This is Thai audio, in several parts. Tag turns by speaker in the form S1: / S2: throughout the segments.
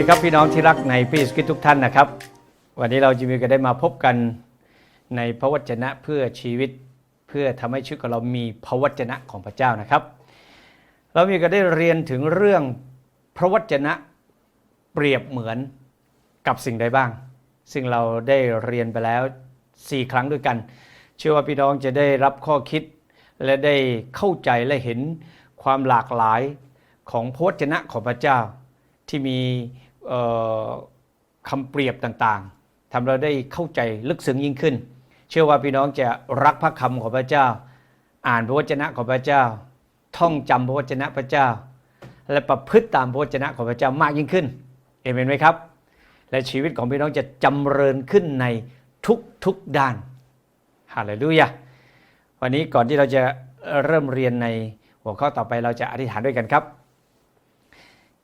S1: วัสดีครับพี่น้องที่รักในพระเยซูคริสต์ทุกท่านนะครับ วันนี้เราจะมีกันได้มาพบกันในพระวจนะเพื่อชีวิตเพื่อทำให้ชีวิตของเรามีพระวจนะของพระเจ้านะครับ เรามีกันได้เรียนถึงเรื่องพระวจนะเปรียบเหมือนกับสิ่งใดบ้าง ซึ่งเราได้เรียนไปแล้ว 4 ครั้งด้วยกัน เชื่อว่าพี่น้องจะได้รับข้อคิด และได้เข้าใจและเห็นความหลากหลายของพระวจนะของพระเจ้าที่มี คำเปรียบต่างๆทำเราได้เข้าใจลึกซึ้งยิ่งขึ้น เชื่อว่าพี่น้องจะรักพระคำของพระเจ้า อ่านพระวจนะของพระเจ้า ท่องจำพระวจนะพระเจ้า และประพฤติตามพระวจนะของพระเจ้ามากยิ่งขึ้นเอเมนไหมครับ และชีวิตของพี่น้องจะจำเริญขึ้นในทุกๆด้านฮาเลลูยาวันนี้ก่อนที่เราจะเริ่มเรียนในหัวข้อต่อไปเราจะอธิษฐานด้วยกันครับ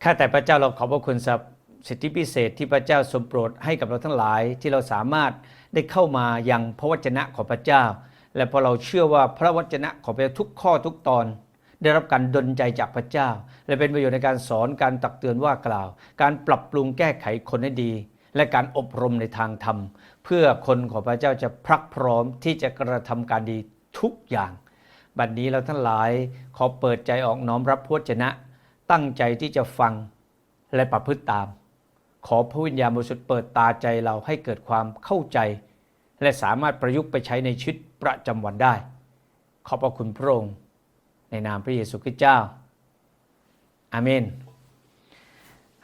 S1: ข้าแต่พระเจ้าเราขอบพระคุณสำหรับ สิทธิพิเศษที่พระเจ้าทรงโปรดให้กับเราทั้งหลายที่เราสามารถได้เข้ามายังพระวจนะของพระเจ้า และพอเราเชื่อว่าพระวจนะของพระเจ้าทุกข้อทุกตอน ได้รับการดลใจจากพระเจ้า และเป็นประโยชน์ในการสอนการตักเตือนว่ากล่าว การปรับปรุงแก้ไขคนให้ดี และการอบรมในทางธรรม เพื่อคนของพระเจ้าจะพรักพร้อมที่จะกระทำการดีทุกอย่าง บัดนนี้เราทั้งหลายขอเปิดใจออกน้อมรับพระวจนะ ตั้งใจที่จะฟังและประพฤติตาม ขอพระวิญญาณบริสุทธิ์เปิดตาใจเราให้เกิดความเข้าใจ และสามารถประยุกต์ไปใช้ในชีวิตประจำวันได้ ขอบพระคุณพระองค์ ในนามพระเยซูคริสต์เจ้า อาเมน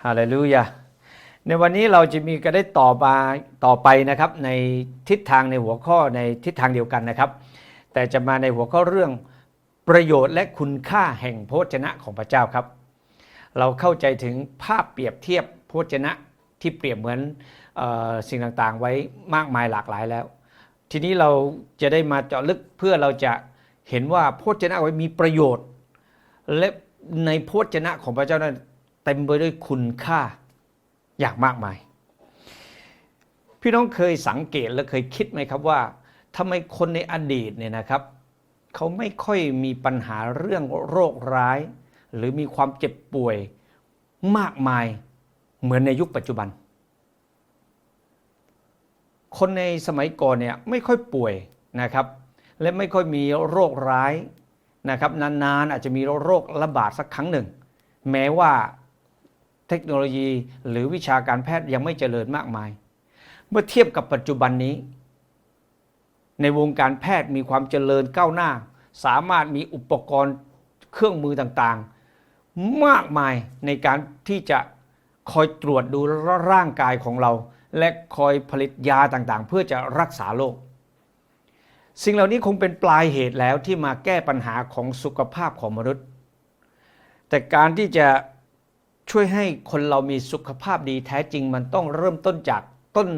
S1: ฮาเลลูยา ในวันนี้เราจะมีก็ได้ต่อมาต่อไปนะครับ ในทิศทางในหัวข้อในทิศทางเดียวกันนะครับ แต่จะมาในหัวข้อเรื่องประโยชน์และคุณค่าแห่งพระวจนะของพระเจ้าครับ เราเข้าใจถึงภาพเปรียบเทียบพระวจนะ ที่เปรียบเหมือนออสิ่งต่างๆ ไว้มากมายหลากหลายแล้ว ทีนี้เราจะได้มาเจาะลึกเพื่อเราจะเห็นว่าพระวจนะไว้มีประโยชน์ และในพระวจนะของพระเจ้านั้นเต็มไปด้วยคุณค่าอย่างมากมาย พี่น้องเคยสังเกตและเคยคิดไหมครับว่าทำไมคนในอดีตเนี่ยนะครับเขาไม่ค่อยมีปัญหาเรื่องโรคร้าย หรือมีความเจ็บป่วยมากมาย เหมือนในยุคปัจจุบัน คนในสมัยก่อนเนี่ยไม่ค่อยป่วยนะครับ และไม่ค่อยมีโรคร้ายนะครับนานๆอาจจะมีโรคระบาดสักครั้งหนึ่ง แม้ว่าเทคโนโลยีหรือวิชาการแพทย์ยังไม่เจริญมากมาย เมื่อเทียบกับปัจจุบันนี้ ในวงการแพทย์มีความเจริญก้าวหน้า สามารถมีอุปกรณ์เครื่องมือต่างๆ มากมายในการที่จะ คอยตรวจดูร่างกายของเรา และคอยผลิตยาต่างๆ เพื่อจะรักษาโรคสิ่งเหล่านี้คงเป็นปลายเหตุแล้วที่มาแก้ปัญหาของสุขภาพของมนุษย์ แต่การที่จะช่วยให้คนเรามีสุขภาพดีแท้จริงมันต้องเริ่มต้นจากต้น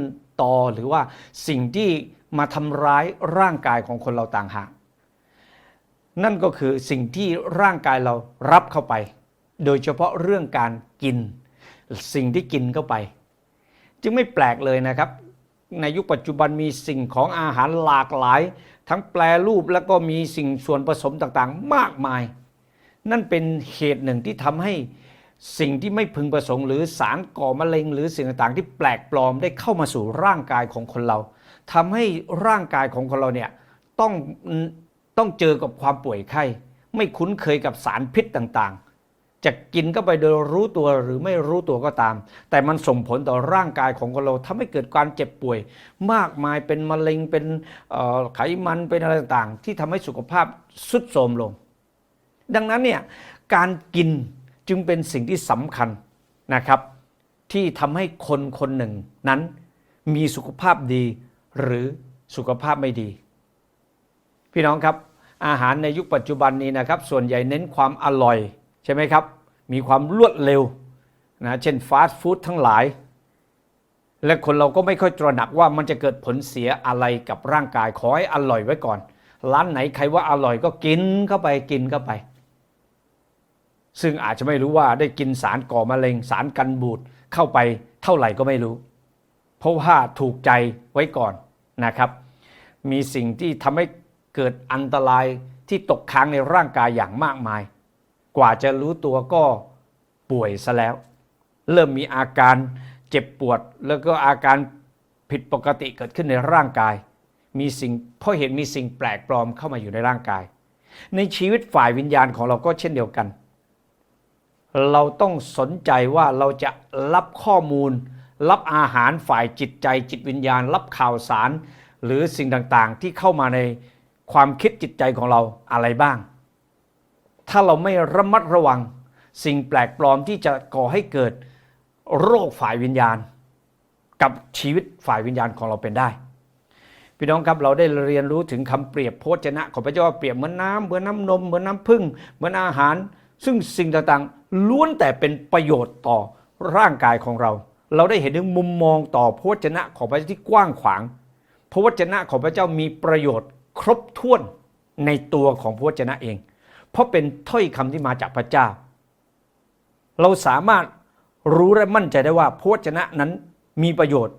S1: ตอหรือว่าสิ่งที่มาทำร้ายร่างกายของคนเราต่างหากนั่นก็คือสิ่งที่ร่างกายเรารับเข้าไป โดยเฉพาะเรื่องการกิน สิ่งที่กินเข้าไป จึงไม่แปลกเลยนะครับ ในยุคปัจจุบันมีสิ่งของอาหารหลากหลาย ทั้งแปลรูปแล้วก็มีสิ่งส่วนผสมต่างๆ มากมาย นั่นเป็นเหตุหนึ่งที่ทำให้สิ่งที่ไม่พึงประสงค์หรือสารก่อมะเร็ง หรือสิ่งต่างๆ ที่แปลกปลอมได้เข้ามาสู่ร่างกายของคนเราทำให้ร่างกายของคนเราเนี่ยต้องต้องเจอกับความป่วยไข้ ไม่คุ้นเคยกับสารพิษต่างๆ จะกินก็ไปโดยรู้ตัวหรือไม่รู้ตัวก็ตาม แต่มันส่งผลต่อร่างกายของคนเราทำให้เกิดการเจ็บป่วย มากมายเป็นมะเร็งเป็นไขมันเป็นอะไรต่างๆ ที่ทำให้สุขภาพสุดโทรมลง ดังนั้นเนี่ยการกินจึงเป็นสิ่งที่สำคัญนะครับ ที่ทำให้คนคนหนึ่งนั้นมีสุขภาพดีหรือสุขภาพไม่ดี พี่น้องครับอาหารในยุคปัจจุบันนี้นะครับ ส่วนใหญ่เน้นความอร่อยใช่ไหมครับ มีความรวดเร็วนะเช่นฟาสต์ฟู้ดทั้งหลาย และคนเราก็ไม่ค่อยตระหนักว่ามันจะเกิดผลเสียอะไรกับร่างกายขอให้อร่อยไว้ก่อน ร้านไหนใครว่าอร่อยก็กินเข้าไปกินเข้าไป ซึ่งอาจจะไม่รู้ว่าได้กินสารก่อมะเร็งสารกันบูดเข้าไปเท่าไหร่ก็ไม่รู้ เพราะว่าถูกใจไว้ก่อนนะครับ มีสิ่งที่ทำให้เกิดอันตรายที่ตกค้างในร่างกายอย่างมากมาย กว่าจะรู้ตัวก็ป่วยซะแล้ว เริ่มมีอาการเจ็บปวด แล้วก็อาการผิดปกติเกิดขึ้นในร่างกาย มีสิ่งเพราะเห็นมีสิ่งแปลกปลอมเข้ามาอยู่ในร่างกาย ในชีวิตฝ่ายวิญญาณของเราก็เช่นเดียวกัน เราต้องสนใจว่าเราจะรับข้อมูล รับอาหารฝ่ายจิตใจ จิตวิญญาณ รับข่าวสาร หรือสิ่งต่างๆ ที่เข้ามาในความคิดจิตใจของเราอะไรบ้าง ถ้าเราไม่ระมัดระวัง สิ่งแปลกปลอมที่จะก่อให้เกิดโรคฝ่ายวิญญาณ กับชีวิตฝ่ายวิญญาณของเราเป็นได้พี่น้องครับเราได้เรียนรู้ถึงคำเปรียบโภชนะ ของพระเจ้าเปรียบเหมือนน้ำเหมือนน้ำนมเหมือนน้ำผึ้งเหมือนอาหาร ซึ่งสิ่งต่างๆ ล้วนแต่เป็นประโยชน์ต่อร่างกายของเรา เราได้เห็นถึงมุมมองต่อโภชนะของพระเจ้าที่กว้างขวางพระวจนะของพระเจ้ามีประโยชน์ครบถ้วนในตัวของพระวจนะเอง เพราะเป็นถ้อยคำที่มาจากพระเจ้า เราสามารถรู้และมั่นใจได้ว่าพระวจนะนั้นมีประโยชน์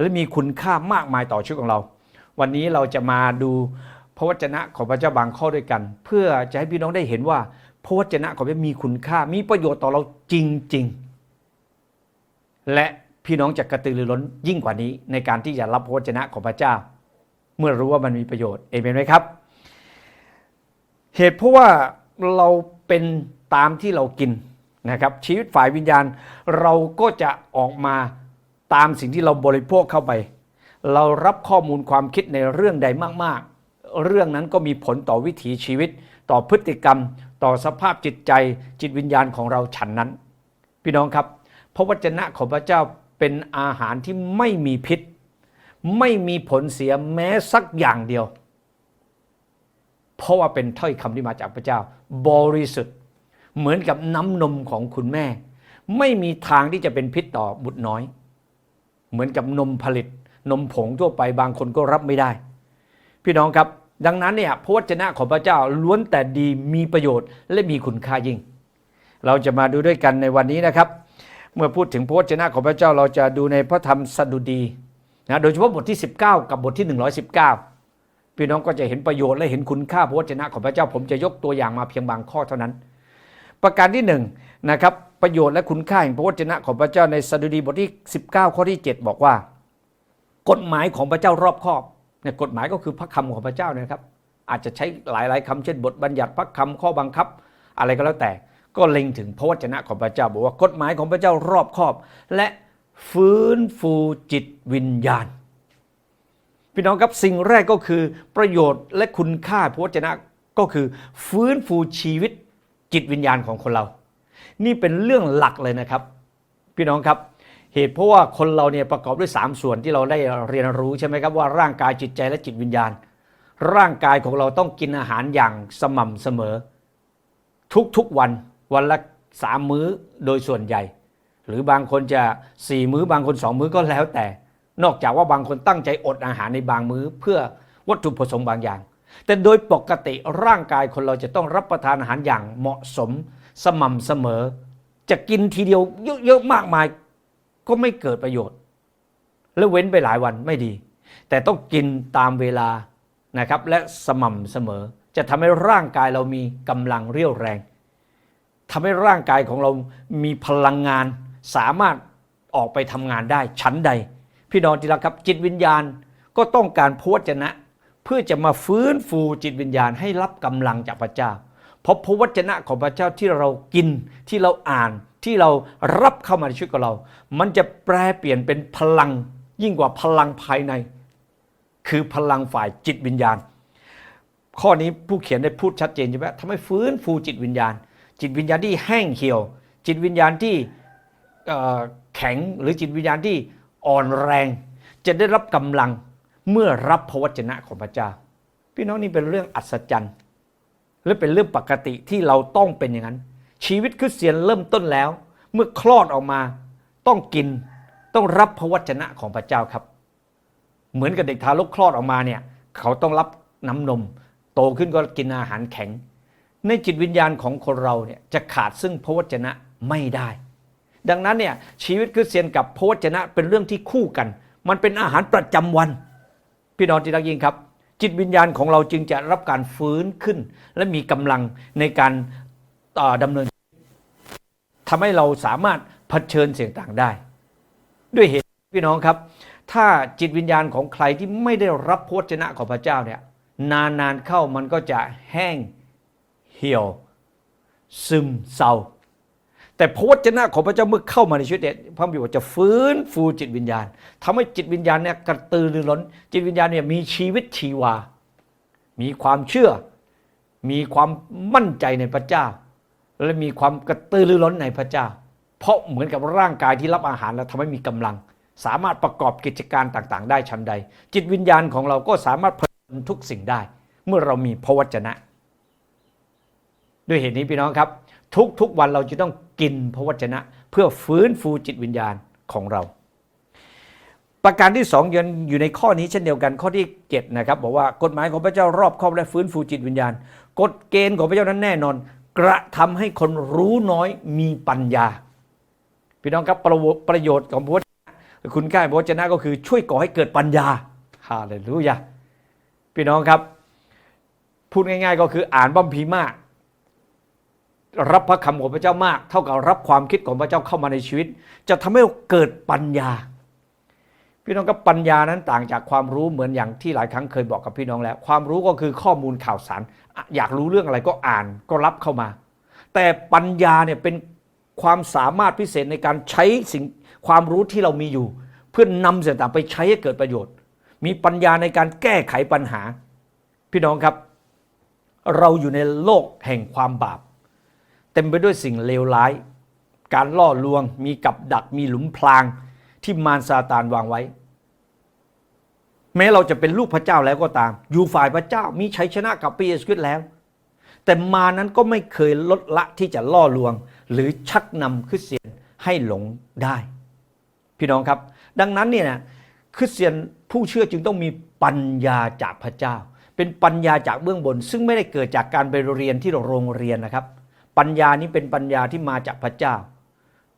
S1: และมีคุณค่ามากมายต่อชีวิตของเรา วันนี้เราจะมาดูพระวจนะของพระเจ้าบางข้อด้วยกัน เพื่อจะให้พี่น้องได้เห็นว่าพระวจนะของพระเจ้ามีคุณค่ามีประโยชน์ต่อเราจริง ๆ และพี่น้องจะกระตือรือร้นยิ่งกว่านี้ในการที่จะรับพระวจนะของพระเจ้า เมื่อรู้ว่ามันมีประโยชน์เอเมนไหมครับ เหตุเพราะว่าเราเป็นตามที่เรากินนะครับ ชีวิตฝ่ายวิญญาณ เราก็จะออกมาตามสิ่งที่เราบริโภคเข้าไป เรารับข้อมูลความคิดในเรื่องใดมาก ๆ เรื่องนั้นก็มีผลต่อวิถีชีวิต ต่อพฤติกรรม ต่อสภาพจิตใจ จิตวิญญาณของเราฉันนั้น พี่น้องครับ พระวจนะของพระเจ้าเป็นอาหารที่ไม่มีพิษ ไม่มีผลเสียแม้สักอย่างเดียว เพราะว่าเป็นถ้อยคำที่มาจากพระเจ้า บริสุทธิ์ เหมือนกับน้ำนมของคุณแม่ ไม่มีทางที่จะเป็นพิษต่อบุตรน้อย เหมือนกับนมผลิต นมผงทั่วไปบางคนก็รับไม่ได้ พี่น้องครับ ดังนั้นเนี่ยพระวจนะของพระเจ้าล้วนแต่ดีมีประโยชน์และมีคุณค่ายิ่ง เราจะมาดูด้วยกันในวันนี้นะครับ เมื่อพูดถึงพระวจนะของพระเจ้าเราจะดูในพระธรรมสดุดีนะโดยเฉพาะบทที่ 19 กับบทที่ 119 พี่น้องก็จะเห็นประโยชน์และเห็นคุณค่าพระวจนะของพระเจ้า ผมจะยกตัวอย่างมาเพียงบางข้อเท่านั้น ประการที่1นะครับประโยชน์และคุณค่าแห่งพระวจนะของพระเจ้าในสดุดีบทที่ 19 ข้อที่ 7 บอกว่า กฎหมายของพระเจ้ารอบคอบเนี่ยกฎหมายก็คือพระคำของพระเจ้านะครับ อาจจะใช้หลายๆคำเช่นบทบัญญัติพระคำข้อบังคับ อะไรก็แล้วแต่ก็เล็งถึงพระวจนะของพระเจ้า บอกว่ากฎหมายของพระเจ้ารอบคอบ และฟื้นฟูจิตวิญญาณ พี่น้องครับสิ่งแรกก็คือประโยชน์และคุณค่าพระวจนะก็คือ ฟื้นฟูชีวิตจิตวิญญาณของคนเรา นี่เป็นเรื่องหลักเลยนะครับ พี่น้องครับเหตุเพราะว่าคนเราเนี่ยประกอบด้วย 3 ส่วนที่เราได้เรียนรู้ใช่ไหมครับว่าร่างกายจิตใจและจิตวิญญาณ ร่างกายของเราต้องกินอาหารอย่างสม่ำเสมอ ทุกๆวันวันละสามมื้อโดยส่วนใหญ่ หรือบางคนจะสี่มื้อบางคนสองมื้อก็แล้วแต่ นอกจากว่าบางคนตั้งใจอดอาหารในบางมื้อ เพื่อวัตถุประสงค์บางอย่าง แต่โดยปกติร่างกายคนเราจะต้องรับประทานอาหารอย่างเหมาะสมสม่ำเสมอ จะกินทีเดียวเยอะๆมากมาย ก็ไม่เกิดประโยชน์ แล้วเว้นไปหลายวันไม่ดี แต่ต้องกินตามเวลานะครับและสม่ำเสมอ จะทำให้ร่างกายเรามีกำลังเรี่ยวแรงทำให้ร่างกายของเรามีพลังงานสามารถออกไปทำงานได้ชั้นใด พี่น้องที่รักครับ จิตวิญญาณก็ต้องการพระวจนะ เพื่อจะมาฟื้นฟูจิตวิญญาณให้รับกำลังจากพระเจ้า เพราะพระวจนะของพระเจ้าที่เรากินที่เราอ่านที่เรารับเข้ามาในชีวิตของเรา มันจะแปลเปลี่ยนเป็นพลังยิ่งกว่าพลังภายใน คือพลังฝ่ายจิตวิญญาณ ข้อนี้ผู้เขียนได้พูดชัดเจนใช่ไหมทำให้ฟื้นฟูจิตวิญญาณ จิตวิญญาณที่แห้งเหี่ยว จิตวิญญาณที่แข็งหรือจิตวิญญาณที่ อ่อนแรง จะได้รับกำลังเมื่อรับพระวจนะของพระเจ้า พี่น้องนี่เป็นเรื่องอัศจรรย์และเป็นเรื่องปกติที่เราต้องเป็นอย่างนั้น ชีวิตคริสเตียนเริ่มต้นแล้ว เมื่อคลอดออกมาต้องกินต้องรับพระวจนะของพระเจ้าครับ เหมือนกับเด็กทารกคลอดออกมาเนี่ยเขาต้องรับน้ำนม โตขึ้นก็กินอาหารแข็ง ในจิตวิญญาณของคนเราเนี่ยจะขาดซึ่งพระวจนะไม่ได้ ดังนั้นเนี่ยชีวิตคริสเตียนกับพระวจนะเป็นเรื่องที่คู่กัน มันเป็นอาหารประจำวัน พี่น้องที่รักยิ่งครับ จิตวิญญาณของเราจึงจะรับการฟื้นขึ้น และมีกำลังในการต่อดำเนินทำให้เราสามารถผผชิญเสี่ยงต่างได้ ด้วยเหตุพี่น้องครับ ถ้าจิตวิญญาณของใครที่ไม่ได้รับพระวจนะของพระเจ้าเนี่ยนานๆเข้ามันก็จะแห้งเหี่ยว ซึมเศร้า แต่พระวจนะของพระเจ้าเมื่อเข้ามาในชีวิตเนี่ยพระบิดาจะฟื้นฟูจิตวิญญาณทำให้จิตวิญญาณเนี่ยกระตือรือร้น จิตวิญญาณเนี่ยมีชีวิตชีวา มีความเชื่อ มีความมั่นใจในพระเจ้า และมีความกระตือรือร้นในพระเจ้า เพราะเหมือนกับร่างกายที่รับอาหารแล้วทำให้มีกำลัง สามารถประกอบกิจการต่างๆ ได้ชันใด จิตวิญญาณของเราก็สามารถผลิตทุกสิ่งได้ เมื่อเรามีพระวจนะ ด้วยเหตุนี้พี่น้องครับ ทุกๆวันเราจะต้องกินพระวจนะ เพื่อฟื้นฟูจิตวิญญาณของเรา ประการที่สองยังอยู่ในข้อนี้เช่นเดียวกันข้อที่เจ็ดนะครับบอกว่ากฎหมายของพระเจ้ารอบครอบและฟื้นฟูจิตวิญญาณ กฎเกณฑ์ของพระเจ้านั้นแน่นอน กระทำให้คนรู้น้อยมีปัญญาพี่น้องครับประโยชน์ประโยชน์ของพระวจนะคุณค่าพระวจนะก็คือช่วยก่อให้เกิดปัญญาฮาเลลูยาพี่น้องครับพูดง่ายๆก็คืออ่านบัมพีมาก รับพระคำของพระเจ้ามาก เท่ากับรับความคิดของพระเจ้าเข้ามาในชีวิต จะทำให้เกิดปัญญา พี่น้องกับปัญญานั้นต่างจากความรู้เหมือนอย่างที่หลายครั้งเคยบอกกับพี่น้องแล้ว ความรู้ก็คือข้อมูลข่าวสาร อยากรู้เรื่องอะไรก็อ่านก็รับเข้ามา แต่ปัญญาเนี่ยเป็นความสามารถพิเศษในการใช้สิ่งความรู้ที่เรามีอยู่ เพื่อนำสิ่งต่างไปใช้ให้เกิดประโยชน์ มีปัญญาในการแก้ไขปัญหา พี่น้องครับ เราอยู่ในโลกแห่งความบาป เต็มไปด้วยสิ่งเลวร้าย การล่อลวง มีกับดักมีหลุมพรางที่มารซาตานวางไว้ แม้เราจะเป็นลูกพระเจ้าแล้วก็ตาม อยู่ฝ่ายพระเจ้ามีชัยชนะกับพระเยซูคริสต์แล้ว แต่มานั้นก็ไม่เคยลดละที่จะล่อลวง หรือชักนำคริสเตียนให้หลงได้ พี่น้องครับ ดังนั้นเนี่ยนะคริสเตียนผู้เชื่อจึงต้องมีปัญญาจากพระเจ้า เป็นปัญญาจากเบื้องบน ซึ่งไม่ได้เกิดจากการไปเรียนที่โรงเรียนนะครับ ปัญญานี้เป็นปัญญาที่มาจากพระเจ้า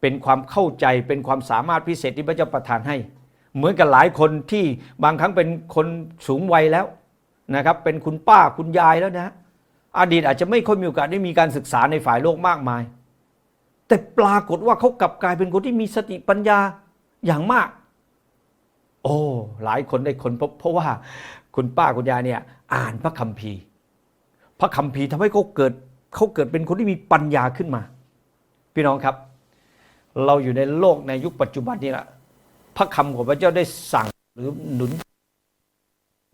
S1: เป็นความเข้าใจเป็นความสามารถพิเศษที่พระเจ้าประทานให้ เหมือนกับหลายคนที่บางครั้งเป็นคนสูงวัยแล้วนะครับเป็นคุณป้าคุณยายแล้วนะอดีตอาจจะไม่ค่อยมีโอกาสได้มีการศึกษาในฝ่ายโลกมากมาย แต่ปรากฏว่าเขากลับกลายเป็นคนที่มีสติปัญญาอย่างมาก โอ้หลายคนได้คนพบเพราะว่าคุณป้าคุณยายเนี่ยอ่านพระคัมภีร์ พระคัมภีร์ทำให้เขาเกิด เขาเกิดเป็นคนที่มีปัญญาขึ้นมา พี่น้องครับ เราอยู่ในโลกในยุคปัจจุบันนี้ละพระคำของพระเจ้าได้สั่งหรือหนุน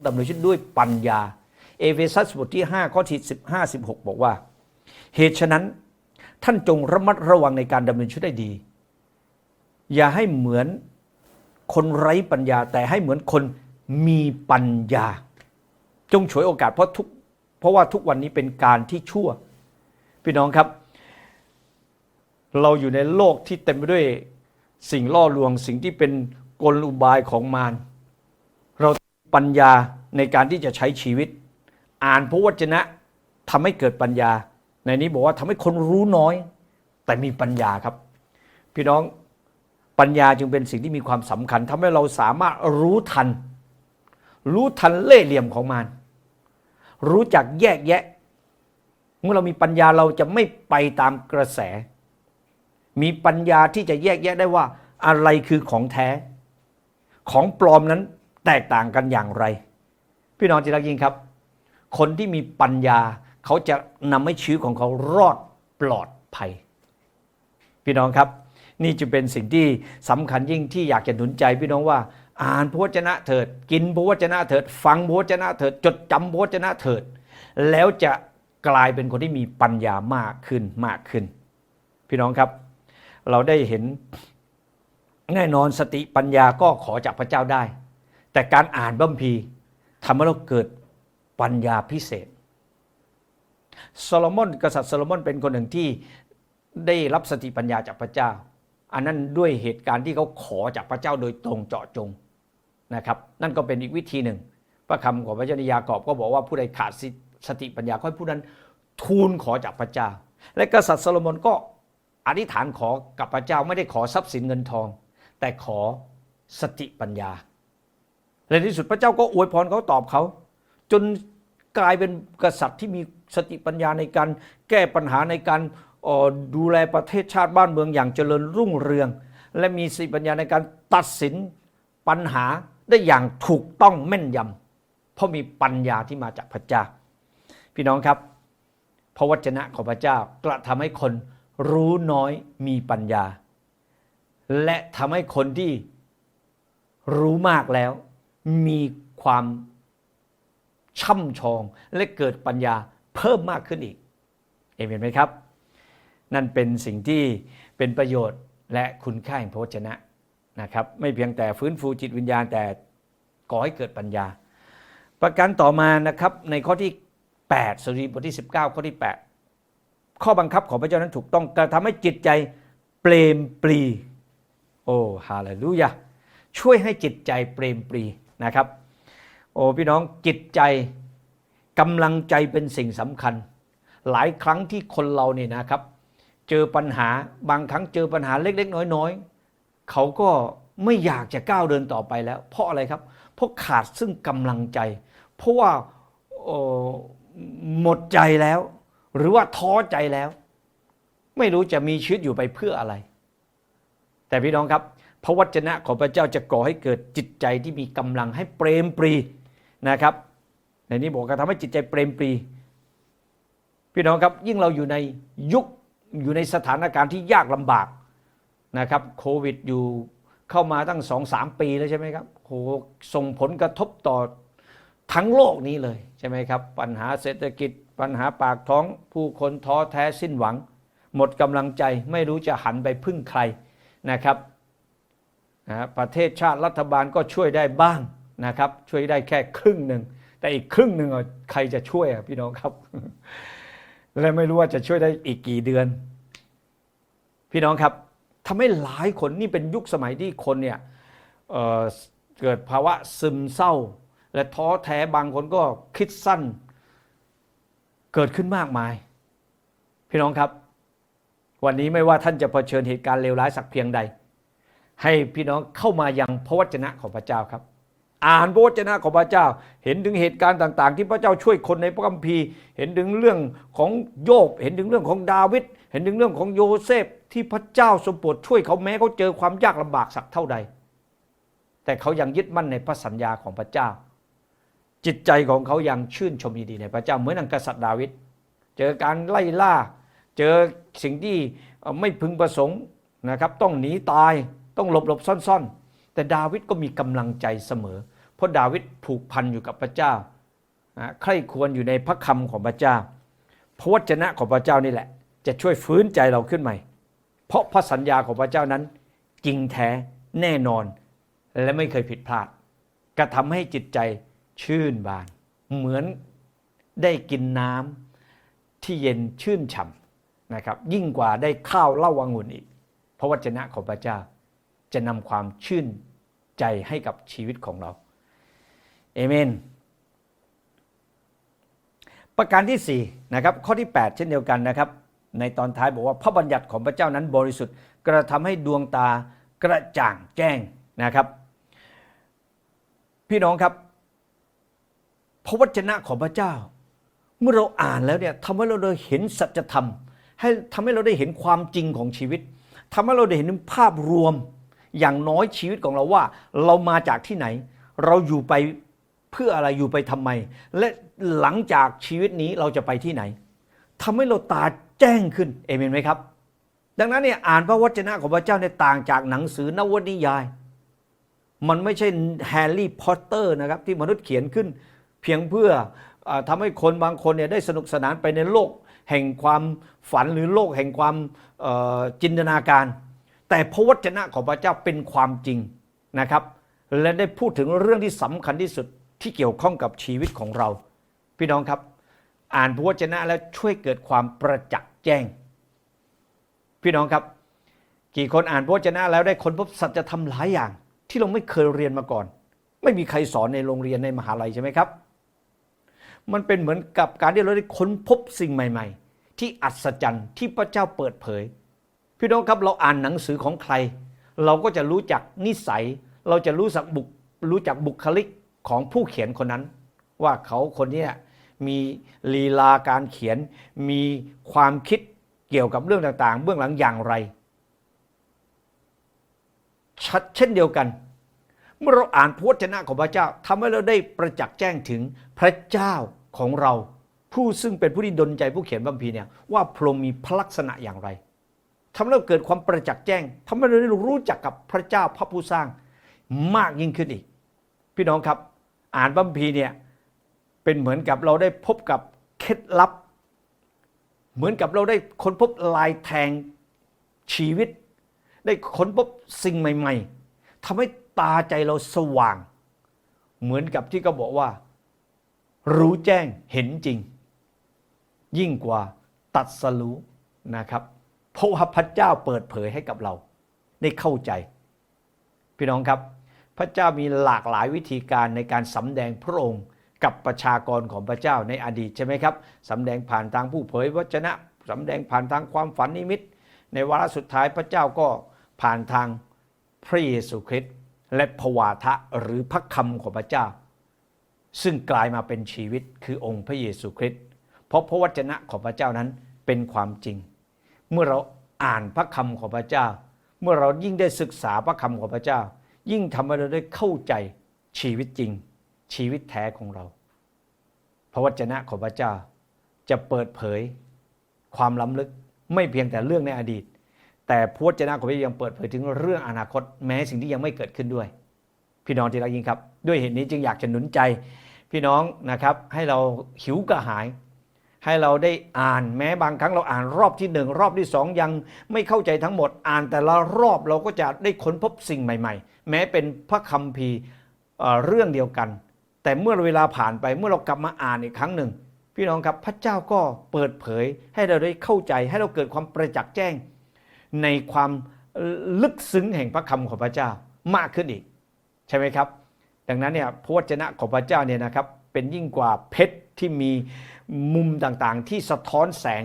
S1: ดำเนินชีวิตด้วยปัญญา เอเฟซัสบทที่ 5 ข้อที่15 16 บอกว่า เหตุฉะนั้นท่านจงระมัดระวังในการดำเนินชีวิตได้ดี อย่าให้เหมือนคนไร้ปัญญา แต่ให้เหมือนคนมีปัญญา จงฉวยโอกาสเพราะทุกเพราะว่าทุกวันนี้เป็นการที่ชั่ว พี่น้องครับ เราอยู่ในโลกที่เต็มไปด้วยสิ่งล่อลวงสิ่งที่เป็นกลอุบายของมารเราปัญญาในการที่จะใช้ชีวิต อ่านพระวจนะทำให้เกิดปัญญา ในนี้บอกว่าทำให้คนรู้น้อย แต่มีปัญญาครับ พี่น้องปัญญาจึงเป็นสิ่งที่มีความสำคัญทำให้เราสามารถรู้ทัน รู้ทันเล่ห์เหลี่ยมของมัน รู้จักแยกแยะ เมื่อเรามีปัญญาเราจะไม่ไปตามกระแส มีปัญญาที่จะแยกแยะได้ว่าอะไรคือของแท้ ของปลอมนั้นแตกต่างกันอย่างไร พี่น้องที่รักยิ่งครับ คนที่มีปัญญาเขาจะนำให้ชีวิตของเขารอดปลอดภัย พี่น้องครับ นี่จะเป็นสิ่งที่สำคัญยิ่งที่อยากจะหนุนใจ พี่น้องว่าอ่านพระวจนะเถิด กินพระวจนะเถิด ฟังพระวจนะเถิด จดจำพระวจนะเถิด แล้วจะ กลายเป็นคนที่มีปัญญามากขึ้นมากขึ้น พี่น้องครับ เราได้เห็นแน่นอนสติปัญญาก็ขอจากพระเจ้าได้ แต่การอ่านบัมพีทำให้เราเกิดปัญญาพิเศษโซโลมอนกษัตริย์โซโลมอนเป็นคนหนึ่งที่ได้รับสติปัญญาจากพระเจ้า อันนั้นด้วยเหตุการณ์ที่เขาขอจากพระเจ้าโดยตรงเจาะจงนะครับ นั่นก็เป็นอีกวิธีหนึ่ง พระคำของพระเจ้าในยากอบก็บอกว่าผู้ใดขาด สติปัญญาก็ให้ผู้นั้นทูลขอจากพระเจ้า และกษัตริย์โซโลมอนก็อธิษฐานขอกับพระเจ้าไม่ได้ขอทรัพย์สินเงินทอง แต่ขอสติปัญญาในที่สุดพระเจ้าก็อวยพรเขาตอบเขา จนกลายเป็นกษัตริย์ที่มีสติปัญญาในการแก้ปัญหาในการออดูแลประเทศชาติบ้านเมืองอย่างเจริญรุ่งเรือง และมีสติปัญญาในการตัดสินปัญหาได้อย่างถูกต้องแม่นยำเพราะมีปัญญาที่มาจากพระเจ้า พี่น้องครับ พระวจนะของพระเจ้ากระทำให้คนรู้น้อยมีปัญญา และทำให้คนที่รู้มากแล้ว มีความช่ำชองและเกิดปัญญาเพิ่มมากขึ้นอีกเอเมนไหมครับ นั่นเป็นสิ่งที่เป็นประโยชน์และคุณค่าแห่งพระวจนะนะครับ ไม่เพียงแต่ฟื้นฟูจิตวิญญาณแต่ก่อให้เกิดปัญญา ประการต่อมานะครับในข้อที่ 8สดุดีบทที่ 19 ข้อที่ 8 ข้อบังคับของพระเจ้านั้นถูกต้องกระทำให้จิตใจเปรมปรี โอ้ฮาเลลูยาช่วยให้จิตใจเปรมปรีนะครับ โอ้พี่น้องจิตใจกำลังใจเป็นสิ่งสำคัญ หลายครั้งที่คนเราเนี่ยนะครับ เจอปัญหาบางครั้งเจอปัญหาเล็ก ๆ น้อยๆเขาก็ไม่อยากจะก้าวเดินต่อไปแล้ว เพราะอะไรครับ เพราะขาดซึ่งกำลังใจ เพราะว่าเออ หมดใจแล้ว หรือว่าท้อใจแล้ว ไม่รู้จะมีชีวิตอยู่ไปเพื่ออะไร แต่พี่น้องครับพระวจนะของพระเจ้าจะก่อให้เกิดจิตใจที่มีกำลังให้เปรมปรีนะครับในนี้บอกว่าทำให้จิตใจเปรมปรี พี่น้องครับยิ่งเราอยู่ในยุคอยู่ในสถานการณ์ที่ยากลำบากนะครับโควิดอยู่เข้ามาตั้งสองสามปีแล้วใช่ไหมครับโหส่งผลกระทบต่อ ทั้งโลกนี้เลยใช่ไหมครับ ปัญหาเศรษฐกิจ ปัญหาปากท้อง ผู้คนท้อแท้สิ้นหวัง หมดกำลังใจไม่รู้จะหันไปพึ่งใครนะครับนะประเทศชาติรัฐบาลก็ช่วยได้บ้างนะครับ ช่วยได้แค่ครึ่งหนึ่งแต่อีกครึ่งหนึ่งอะใครจะช่วยพี่น้องครับและไม่รู้ว่าจะช่วยได้อีกกี่เดือน พี่น้องครับทำให้หลายคนนี่เป็นยุคสมัยที่คนเนี่ยเเกิดภาวะซึมเศร้า และท้อแท้บางคนก็คิดสั้น เกิดขึ้นมากมาย พี่น้องครับ วันนี้ไม่ว่าท่านจะเผชิญเหตุการณ์เลวร้ายสักเพียงใด ให้พี่น้องเข้ามายังพระวจนะของพระเจ้าครับ อ่านพระวจนะของพระเจ้า เห็นถึงเหตุการณ์ต่าง ๆ ที่พระเจ้าช่วยคนในพระคัมภีร์ เห็นถึงเรื่องของโยบ เห็นถึงเรื่องของดาวิดเห็นถึงเรื่องของโยเซฟที่พระเจ้าทรงโปรดช่วยเขาแม้เขาเจอความยากลำบากสักเท่าใด แต่เขายังยึดมั่นในพระสัญญาของพระเจ้า จิตใจของเขายังชื่นชมยินดีในพระเจ้าเหมือนดังกษัตริย์ดาวิดเจอการไล่ล่า เจอสิ่งที่ไม่พึงประสงค์นะครับ ต้องหนีตายต้องหลบหลบซ่อนๆ แต่ดาวิดก็มีกำลังใจเสมอ เพราะดาวิดผูกพันอยู่กับพระเจ้าใคร่ควรอยู่ในพระคำของพระเจ้าพระวจนะของพระเจ้านี่แหละ จะช่วยฟื้นใจเราขึ้นใหม่ เพราะพระสัญญาของพระเจ้านั้น จริงแท้แน่นอนและไม่เคยผิดพลาดกระทำให้จิตใจ ชื่นบาน เหมือนได้กินน้ำที่เย็นชื่นฉ่ำนะครับ ยิ่งกว่าได้ข้าวเล้าวังุ่นอีก เพราะวจนะของพระเจ้าจะนำความชื่นใจให้กับชีวิตของเราเอเมน ประการที่4นะครับข้อที่ 8 เช่นเดียวกันนะครับ ในตอนท้ายบอกว่าพระบัญญัติของพระเจ้านั้นบริสุทธิ์ กระทำให้ดวงตากระจ่างแจ้งนะครับ พี่น้องครับ พระวจนะของพระเจ้า เมื่อเราอ่านแล้วเนี่ยทำให้เราได้เห็นสัจธรรม ให้ทำให้เราได้เห็นความจริงของชีวิตทำให้เราได้เห็นภาพรวมอย่างน้อยชีวิตของเราว่า เรามาจากที่ไหน เราอยู่ไปเพื่ออะไรอยู่ไปทำไม และหลังจากชีวิตนี้เราจะไปที่ไหนทำให้เราตาแจ้งขึ้นเอเมนไหมครับ ดังนั้นเนี่ยอ่านพระวจนะของพระเจ้าในต่างจากหนังสือนวนิยาย มันไม่ใช่แฮร์รี่พอตเตอร์นะครับที่มนุษย์เขียนขึ้น เพียงเพื่ออทำให้คนบางคนเนี่ยได้สนุกสนานไปในโลก แห่งความฝันหรือโลกแห่งความจินตนาการ แต่พระวจนะของพระเจ้าเป็นความจริงนะครับ และได้พูดถึงเรื่องที่สำคัญที่สุดที่เกี่ยวข้องกับชีวิตของเรา พี่น้องครับ อ่านพระวจนะแล้วช่วยเกิดความประจักษ์แจ้ง พี่น้องครับกี่คนอ่านพระวจนะแล้วได้ค้นพบสัจธรรมหลายอย่าง ที่เราไม่เคยเรียนมาก่อน ไม่มีใครสอนในโรงเรียนในมหาลัยใช่ไหมครับ มันเป็นเหมือนกับการที่เราได้ค้นพบสิ่งใหม่ ๆ ที่อัศจรรย์ที่พระเจ้าเปิดเผย พี่น้องครับเราอ่านหนังสือของใคร เราก็จะรู้จักนิสัย เราจะรู้สักบุครู้จักบุคลิกของผู้เขียนคนนั้น ว่าเขาคนนี้มีลีลาการเขียน มีความคิดเกี่ยวกับเรื่องต่างๆ เบื้องหลังอย่างไรชัดเช่นเดียวกัน เมื่อเราอ่านพระวจนะของพระเจ้าทำให้เราได้ประจักษ์แจ้งถึงพระเจ้าของเรา ผู้ซึ่งเป็นผู้ที่ดลใจผู้เขียนบัมพีเนี่ยว่าพระองค์มีพระลักษณะอย่างไรทำให้เราเกิดความประจักษ์แจ้งทำให้เราได้รู้จักกับพระเจ้าพระผู้สร้างมากยิ่งขึ้นอีก พี่น้องครับ อ่านบัมพีเนี่ยเป็นเหมือนกับเราได้พบกับเคล็ดลับ เหมือนกับเราได้ค้นพบลายแทงชีวิต ได้ค้นพบสิ่งใหม่ ๆทำให้ ตาใจเราสว่าง เหมือนกับที่เขาบอกว่า รู้แจ้งเห็นจริง ยิ่งกว่าตัดสรู้นะครับ เพราะว่าพระเจ้าเปิดเผยให้กับเรา ได้เข้าใจ พี่น้องครับ พระเจ้ามีหลากหลายวิธีการในการสำแดงพระองค์กับประชากรของพระเจ้าในอดีตใช่ไหมครับสำแดงผ่านทางผู้เผยวจนะสำแดงผ่านทางความฝันนิมิต ในวาระสุดท้ายพระเจ้าก็ผ่านทางพระเยซูคริสต์ และพวาทะหรือพระคำของพระเจ้า ซึ่งกลายมาเป็นชีวิตคือองค์พระเยซูคริสต์เพราะพระวจนะของพระเจ้านั้นเป็นความจริง เมื่อเราอ่านพระคำของพระเจ้า เมื่อเรายิ่งได้ศึกษาพระคำของพระเจ้า ยิ่งทำให้เราได้เข้าใจชีวิตจริง ชีวิตแท้ของเรา พระวจนะของพระเจ้าจะเปิดเผยความล้ำลึกไม่เพียงแต่เรื่องในอดีต แต่พระวจนะของพระเจ้ายังเปิดเผยถึงเรื่องอนาคตแม้สิ่งที่ยังไม่เกิดขึ้นด้วย พี่น้องที่รักยิ่งครับ ด้วยเหตุนี้จึงอยากจะหนุนใจ พี่น้องนะครับ ให้เราหิวกระหาย ให้เราได้อ่านแม้บางครั้งเราอ่านรอบที่หนึ่งรอบที่สองยังไม่เข้าใจทั้งหมดอ่านแต่ละรอบเราก็จะได้ค้นพบสิ่งใหม่ ๆ แม้เป็นพระคัมภีร์เรื่องเดียวกัน แต่เมื่อเวลาผ่านไปเมื่อเรากลับมาอ่านอีกครั้งหนึ่ง พี่น้องครับพระเจ้าก็เปิดเผย ให้เราได้เข้าใจให้เราเกิดความประจักษ์แจ้ง ในความลึกซึ้งแห่งพระคำของพระเจ้ามากขึ้นอีก ใช่ไหมครับ ดังนั้นเนี่ยพระวจนะของพระเจ้าเนี่ยนะครับเป็นยิ่งกว่าเพชรที่มีมุมต่างๆ ที่สะท้อนแสง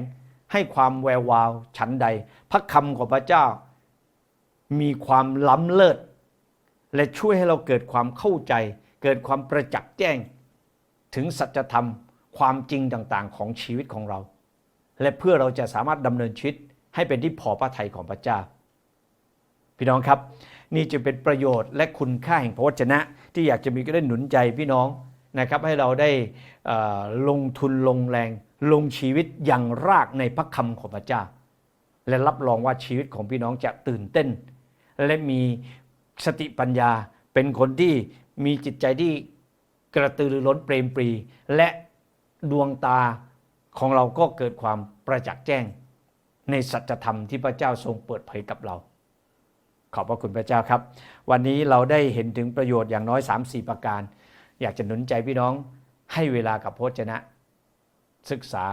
S1: ให้ความแวววาวฉันใด พระคำของพระเจ้า มีความล้ำเลิศและช่วยให้เราเกิดความเข้าใจ เกิดความประจักษ์แจ้ง ถึงสัจธรรมความจริงต่างๆ ของชีวิตของเรา และเพื่อเราจะสามารถดำเนินชีวิต ให้เป็นที่พอพระทัยของพระเจ้า พี่น้องครับนี่จะเป็นประโยชน์และคุณค่าแห่งพระวจนะ ที่อยากจะมีก็ได้หนุนใจพี่น้องนะครับให้เราได้ลงทุนลงแรง ลงชีวิตอย่างรากในพระคำของพระเจ้า และรับรองว่าชีวิตของพี่น้องจะตื่นเต้น และมีสติปัญญาเป็นคนที่มีจิตใจที่กระตือรือร้นเปรมปรี และดวงตาของเราก็เกิดความประจักษ์แจ้ง ในสัจธรรมที่พระเจ้าทรงเปิดเผยกับเรา ขอบพระคุณพระเจ้าครับ วันนี้เราได้เห็นถึงประโยชน์อย่างน้อย 3-4 ประการ อยากจะหนุนใจพี่น้องให้เวลากับพระวจนะ ศึกษา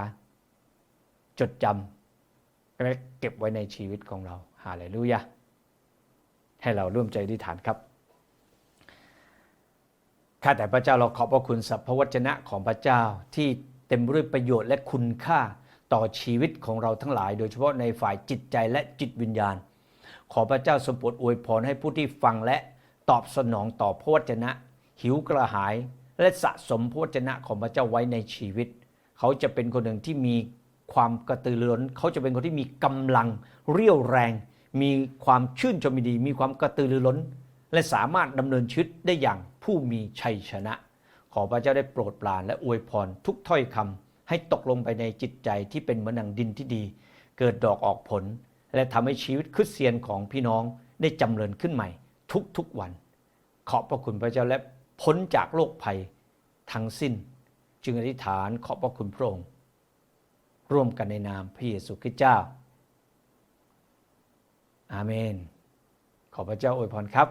S1: จดจำและเก็บไว้ในชีวิตของเราฮาเลลูยาให้เราร่วมใจอธิษฐานครับข้าแต่พระเจ้าเราขอบพระคุณสัพพวจนะของพระเจ้าที่เต็มไปด้วยประโยชน์และคุณค่า ต่อชีวิตของเราทั้งหลาย โดยเฉพาะในฝ่ายจิตใจและจิตวิญญาณ ขอพระเจ้าทรงโปรดอวยพรให้ผู้ที่ฟังและตอบสนองต่อพระวจนะ หิวกระหาย และสะสมพระวจนะของพระเจ้าไว้ในชีวิต เขาจะเป็นคนหนึ่งที่มีความกระตือรือร้น เขาจะเป็นคนที่มีกำลังเรี่ยวแรง มีความชื่นชมยินดีมีความกระตือรือร้น และสามารถดำเนินชีวิตได้อย่างผู้มีชัยชนะ ขอพระเจ้าได้โปรดปรานและอวยพรทุกถ้อยคำ ให้ตกลงไปในจิตใจที่เป็นเหมือนดังดินที่ดี เกิดดอกออกผล และทำให้ชีวิตคริสเตียนของพี่น้องได้จำเริญขึ้นใหม่ ทุกๆวัน ขอบพระคุณพระเจ้าและพ้นจากโรคภัยทั้งสิ้น จึงอธิษฐานขอบพระคุณพระองค์ร่วมกันในนามพระเยซูคริสต์เจ้า อาเมน ขอพระเจ้าอวยพรครับ